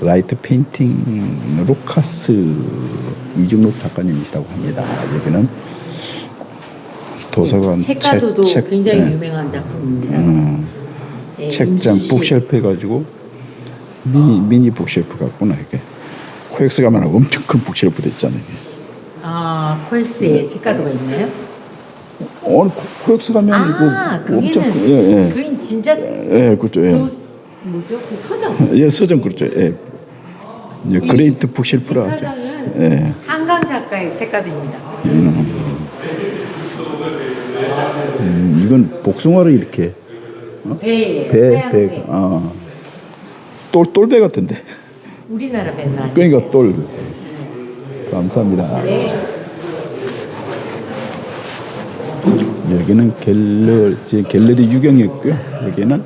라이트 페인팅 루카스 이중록 작가님이시라고 합니다. 여기는 도서관 책가도도 책- 책, 굉장히 네. 유명한 작품입니다. 음, 예, 책장. 북쉘프 해가지고 미니 미니 북쉘프 같구나 이게 코엑스 가면 엄청 큰 북쉘프 됐잖아요. 이게. 아 코엑스에 책가도가 있나요? 어, 코엑스 가면 아 이거 엄청 큰- 예, 예. 그인 진짜 예, 그렇죠. 예. 도, 뭐죠? 그 서점. 예, 서점 그렇죠. 예. 이제 그레이트 북쉘프라 하죠. 예. 한강 작가의 책가도입니다. 음, 이건 복숭아를 이렇게 배, 배, 배, 배. 아, 똘, 똘배 같은데. 우리나라 맨날. 그러니까 똘. 감사합니다. 네. 여기는 갤러리, 갤러리 유경이었고요. 여기는